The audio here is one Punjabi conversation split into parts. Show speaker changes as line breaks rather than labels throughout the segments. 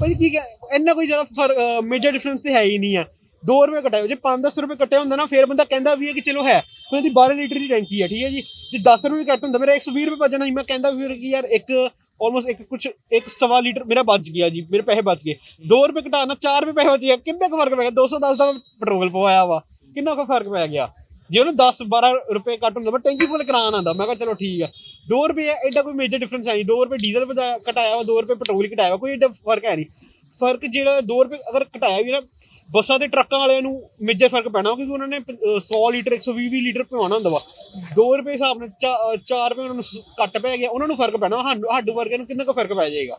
ਭਾਈ ਕੀ ਕਹਿ- ਇੰਨਾ ਕੋਈ ਜ਼ਿਆਦਾ ਮੇਜਰ ਡਿਫਰੈਂਸ ਤੇ ਹੈ ਹੀ ਨਹੀਂ ਹੈ 2 ਰੁਪਏ ਘਟਾਏ ਜੇ 5-10 ਰੁਪਏ ਘਟੇ ਹੁੰਦਾ ਨਾ, ਫੇਰ ਬੰਦਾ ਕਹਿੰਦਾ ਵੀ ਹੈ ਕਿ ਚਲੋ ਹੈ, ਹੁਣ ਇਹਦੀ 12 ਲੀਟਰ ਦੀ ਟੈਂਕੀ ਹੈ, ਠੀਕ ਹੈ ਜੀ। ਜੇ 10 ਰੁਪਏ ਘੱਟ ਹੁੰਦਾ, ਮੇਰਾ 120 ਰੁਪਏ ਭੱਜਣਾ ਸੀ, ਮੈਂ ਕਹਿੰਦਾ ਫਿਰ ਕਿ ਯਾਰ ਇੱਕ ਆਲਮੋਸਟ ਇੱਕ ਕੁਝ ਇੱਕ ਸਵਾ ਲੀਟਰ ਮੇਰਾ ਬਚ ਗਿਆ ਜੀ, ਮੇਰੇ ਪੈਸੇ ਬਚ ਗਏ। 2 ਰੁਪਏ ਘਟਾਣਾ 4 ਰੁਪਏ ਪੈਸੇ ਬਚ ਗਿਆ ਕਿੰਨਾ ਕੁ ਫ਼ਰਕ ਪੈ ਗਿਆ? 210 ਦਾ ਪੈਟਰੋਲ ਪਵਾਇਆ ਵਾ। ਕਿੰਨਾ ਕੁ ਫ਼ਰਕ ਪੈ ਗਿਆ? ਜੇ ਉਹਨੂੰ 10 12 ਰੁਪਏ ਘੱਟ ਹੁੰਦਾ, ਮੈਂ ਟੈਂਕੀ ਫੁੱਲ ਕਰਾਉਣ ਆਂਦਾ ਮੈਂ ਕਿਹਾ ਚਲੋ ਠੀਕ ਹੈ 2 ਰੁਪਏ ਐਡਾ ਕੋਈ ਮੇਜਰ ਡਿਫਰੈਂਸ ਹੈ ਨਹੀਂ। 2 ਰੁਪਏ ਡੀਜ਼ਲ ਘਟਾਇਆ ਵਾ 2 ਰੁਪਏ ਪੈਟਰੋਲ ਘਟਾਇਆ ਵਾ, ਕੋਈ ਐਡਾ ਫ਼ਰਕ ਹੈ ਨਹੀਂ। ਫ਼ਰਕ ਜਿਹੜਾ 2 ਰੁਪਏ ਅਗਰ ਘਟਾਇਆ ਵੀ ਨਾ ਬੱਸਾਂ ਤੇ ਟਰੱਕਾਂ ਵਾਲਿਆਂ ਨੂੰ ਮੇਜਰ ਫ਼ਰਕ ਪੈਣਾ ਕਿਉਂਕਿ ਉਹਨਾਂ ਨੇ ਪ- ਅਹ 100 ਲੀਟਰ 120 20 ਲੀਟਰ ਪਵਾਉਣਾ ਹੁੰਦਾ ਵਾ। 2 ਰੁਪਏ ਹਿਸਾਬ ਨਾਲ 4 ਰੁਪਏ ਉਹਨਾਂ ਨੂੰ ਘੱਟ ਪੈ ਗਿਆ ਉਹਨਾਂ ਨੂੰ ਫ਼ਰਕ ਪੈਣਾ ਸਾਡੇ ਵਰਗੇ ਨੂੰ ਕਿੰਨਾ ਕੁ ਫ਼ਰਕ ਪੈ ਜਾਏਗਾ?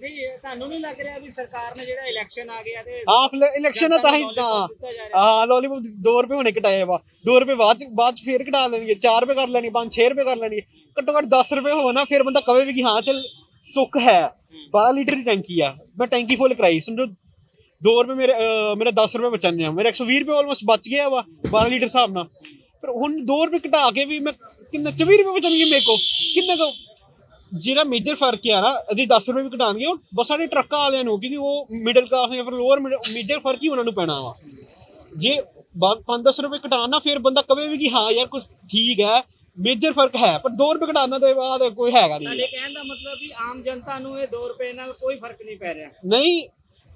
ਨਹੀਂ ਤੁਹਾਨੂੰ ਨਹੀਂ ਲੱਗ ਰਿਹਾ ਵੀ ਸਰਕਾਰ ਨੇ ਜਿਹੜਾ ਇਲੈਕਸ਼ਨ ਆ ਗਿਆ ਤੇ
ਹਾਂ ਇਲੈਕਸ਼ਨ ਆ ਤਾਂ ਹੀ ਹਾਂ ਲੋਲੀਪੌਪ 2 ਰੁਪਏ ਹੁਣੇ ਘਟਾਏ ਵਾ 2 ਰੁਪਏ ਬਾਅਦ ਚ ਬਾਅਦ ਚ ਫੇਰ ਘਟਾ ਲੈਣਗੇ 4 ਰੁਪਏ ਕਰ ਲੈਣੀ 5 6 ਰੁਪਏ ਕਰ ਲੈਣੀ ਘੱਟੋ ਘੱਟ 10 ਰੁਪਏ ਨਾ ਫਿਰ ਬੰਦਾ ਕਵੇ ਵੀ ਕਿ ਹਾਂ ਚਲ ਸੁੱਖ ਹੈ। 12 ਲੀਟਰ ਦੀ ਟੈਂਕੀ ਆ ਮੈਂ ਟੈਂਕੀ ਫੁੱਲ ਕਰਾਈ ਸਮਝੋ 2 ਰੁਪਏ ਮੇਰੇ ਅਹ, ਮੇਰਾ 10 ਰੁਪਏ ਬਚਣੇ ਆ। ਮੇਰੇ 120 ਰੁਪਏ ਆਲਮੋਸਟ ਬਚ ਗਿਆ ਵਾ 12 ਲੀਟਰ ਹਿਸਾਬ ਨਾਲ। ਪਰ ਹੁਣ 2 ਰੁਪਏ ਘਟਾ ਕੇ ਵੀ ਮੈਂ ਕਿੰਨਾ 24 ਰੁਪਏ ਬਚਣਗੇ ਮੇਰੇ ਕੋ ਕਿੰਨਾ ਕੁ? ਜਿਹੜਾ ਮੇਜਰ ਫ਼ਰਕ ਆ ਨਾ ਇਹਦੀ 10 ਰੁਪਏ ਵੀ ਘਟਾਣਗੇ ਉਹ ਬੱਸਾਂ ਦੇ ਟਰੱਕਾਂ ਵਾਲਿਆਂ ਨੂੰ ਕਿਉਂਕਿ ਉਹ ਮਿਡਲ ਕਲਾਸ ਜਾਂ ਫਿਰ ਲੋਅਰ ਮੇਜਰ ਫ਼ਰਕ ਹੀ ਉਹਨਾਂ ਨੂੰ ਪੈਣਾ ਵਾ। ਜੇ 5-10 ਰੁਪਏ ਘਟਾਉਣ ਨਾ ਫਿਰ ਬੰਦਾ ਕਵੇ ਵੀ ਕਿ ਹਾਂ ਯਾਰ ਕੁਝ ਠੀਕ ਹੈ ਮੇਜਰ ਫ਼ਰਕ ਹੈ ਪਰ 2 ਰੁਪਏ ਘਟਾਉਣ ਦੇ ਬਾਅਦ ਕੋਈ ਹੈਗਾ ਨਹੀਂ
ਤੁਹਾਡੇ ਕਹਿਣ ਦਾ ਮਤਲਬ ਵੀ ਆਮ ਜਨਤਾ ਨੂੰ ਇਹ 2 ਰੁਪਏ ਨਾਲ ਕੋਈ ਫ਼ਰਕ ਨਹੀਂ ਪੈ ਰਿਹਾ।
ਨਹੀਂ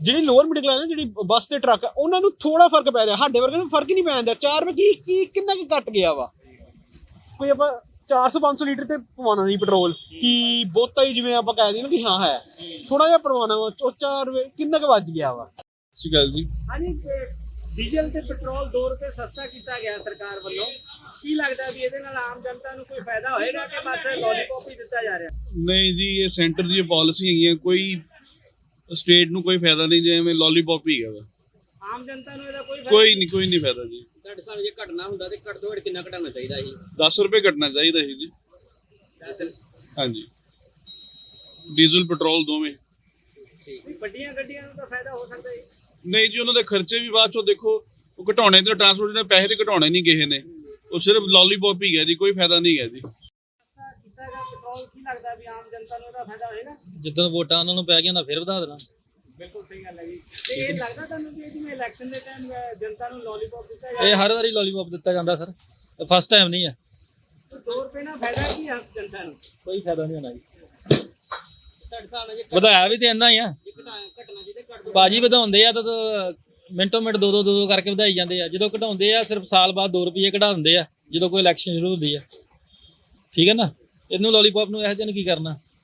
ਜਿਹੜੀ ਲੋਅਰ ਮਿਡਲ ਕਲਾਸ ਹੈ ਜਿਹੜੀ ਬੱਸ ਤੇ ਟਰੱਕ ਹੈ, ਉਹਨਾਂ ਨੂੰ ਥੋੜਾ ਫ਼ਰਕ ਪੈ ਰਿਹਾ। ਸਾਡੇ ਵਰਗੇ ਨੂੰ ਫ਼ਰਕ ਹੀ ਨਹੀਂ ਪੈਂਦਾ 4 ਰੁਪਏ ਕੀ ਕੀ ਕਿੰਨਾ ਕੀ ਘਟ ਗਿਆ ਵਾ? ਕੋਈ ਆਪਾਂ 400 500 ਲੀਟਰ ਤੇ ਪਵਾਉਣਾ ਨਹੀਂ ਪੈਟਰੋਲ। ਕਿ ਬਹੁਤਾ ਹੀ ਜਿਵੇਂ ਆਪਾਂ ਕਹਿ ਦਈਏ ਨਾ ਕਿ ਹਾਂ ਹੈ। ਥੋੜਾ ਜਿਹਾ ਪਵਾਉਣਾ ਵਾ ਉਹ 4 ਰੁਪਏ ਕਿੰਨਾ ਕੁ ਵੱਜ ਗਿਆ ਵਾ?
ਸ਼੍ਰੀ ਅਕਾਲ ਜੀ।
ਹਾਂਜੀ ਡੀਜ਼ਲ ਤੇ ਪੈਟਰੋਲ 2 ਰੁਪਏ ਸਸਤਾ ਕੀਤਾ ਗਿਆ ਸਰਕਾਰ ਵੱਲੋਂ। ਕੀ ਲੱਗਦਾ ਵੀ ਇਹਦੇ ਨਾਲ ਆਮ ਜਨਤਾ ਨੂੰ ਕੋਈ ਫਾਇਦਾ ਹੋਏਗਾ ਕਿ ਬਸ ਲੋਲੀਪੌਪ ਹੀ ਦਿੱਤਾ ਜਾ ਰਿਹਾ?
ਨਹੀਂ ਜੀ ਇਹ ਸੈਂਟਰ ਦੀ ਪਾਲਿਸੀ ਹੈਗੀ ਹੈ ਕੋਈ ਸਟੇਟ ਨੂੰ ਕੋਈ ਫਾਇਦਾ ਨਹੀਂ ਜਿਵੇਂ ਲੋਲੀਪੌਪ ਹੀ ਹੈਗਾ। ਵਾ।
ਆਮ ਜਨਤਾ ਨੂੰ ਇਹਦਾ ਕੋਈ
ਕੋਈ ਨਹੀਂ। ਕੋਈ ਨਹੀਂ ਫਾਇਦਾ ਜੀ।
ਤੁਹਾਡੇ ਹਿਸਾਬ ਜੇ ਘਟਣਾ ਹੁੰਦਾ ਤੇ ਘੱਟ ਤੋਂ ਘੱਟ ਕਿੰਨਾ ਘਟਾਉਣਾ ਚਾਹੀਦਾ ਸੀ?
10 ਰੁਪਏ ਘਟਣਾ ਚਾਹੀਦਾ ਸੀ ਜੀ। ਹਾਂਜੀ। ਡੀਜ਼ਲ ਪੈਟਰੋਲ ਦੋਵੇਂ।
ਵੱਡੀਆਂ ਗੱਡੀਆਂ ਨੂੰ ਤਾਂ ਫਾਇਦਾ ਹੋ ਸਕਦਾ ਹੈ
ਨਹੀਂ ਜੀ ਉਹਨਾਂ ਦੇ ਖਰਚੇ ਵੀ ਬਾਅਦ ਚੋਂ ਦੇਖੋ ਉਹ ਘਟਾਉਣੇ ਤੇ ਟਰਾਂਸਪੋਰਟ ਦੇ ਪੈਸੇ ਤੇ ਘਟਾਉਣੇ ਨਹੀਂ ਕਿਸੇ ਨੇ। ਉਹ ਸਿਰਫ ਲੋਲੀਪੌਪ ਹੀ ਹੈ ਜੀ ਕੋਈ ਫਾਇਦਾ ਨਹੀਂ ਹੈ ਜੀ
ਕੀਤਾ ਗਿਆ ਪੈਟਰੋਲ ਕੀ ਲੱਗਦਾ ਵੀ ਆਮ ਜਨਤਾ ਨੂੰ ਇਹਦਾ ਫਾਇਦਾ ਹੋਏਗਾ।
ਜਿੱਦਣ ਵੋਟਾਂ ਉਹਨਾਂ ਨੂੰ ਪੈ ਗਈਆਂ ਨਾ ਫਿਰ ਵਧਾ ਦੇਣਾ।
ਬਿਲਕੁਲ ਸਹੀ ਗੱਲ ਹੈ ਜੀ। ਤੇ ਇਹ ਲੱਗਦਾ ਤੁਹਾਨੂੰ ਕਿ ਜਿਵੇਂ ਇਲੈਕਸ਼ਨ ਦੇ ਟਾਈਮ ਜਨਤਾ ਨੂੰ ਲੋਲੀਪੌਪ ਦਿੱਤਾ ਜਾ
ਇਹ ਹਰ ਵਾਰੀ ਲੋਲੀਪੌਪ ਦਿੱਤਾ ਜਾਂਦਾ ਸਰ। ਫਸਟ ਟਾਈਮ ਨਹੀਂ ਹੈ।
2 ਰੁਪਏ ਨਾਲ ਫਾਇਦਾ ਕੀ ਆ ਜਨਤਾ ਨੂੰ?
ਕੋਈ ਫਾਇਦਾ ਨਹੀਂ ਹੋਣਾ ਜੀ। ਵਧਾਇਆ ਵੀ ਤੇ ਇੰਨਾ ਹੀ ਆ।
ਤੋਂ
ਬਾਜੀ ਵਧਾਉਂਦੇ ਆ ਤਾਂ ਤਾਂ ਮਿੰਟੋ ਮਿੰਟ ਦੋ ਦੋ ਦੋ ਦੋ ਕਰਕੇ ਵਧਾਈ ਜਾਂਦੇ ਆ। ਜਦੋਂ ਘਟਾਉਂਦੇ ਆ ਸਿਰਫ ਸਾਲ ਬਾਅਦ 2 ਰੁਪਏ ਘਟਾ ਦਿੰਦੇ ਆ ਜਦੋਂ ਕੋਈ ਇਲੈਕਸ਼ਨ ਸ਼ੁਰੂ ਹੁੰਦੀ ਆ। ਠੀਕ ਹੈ ਨਾ? ਇਹਨੂੰ ਲੋਲੀਪੌਪ ਨੂੰ ਇਹੋ ਜਿਹੇ ਨੂੰ ਕੀ ਕਰਨਾ।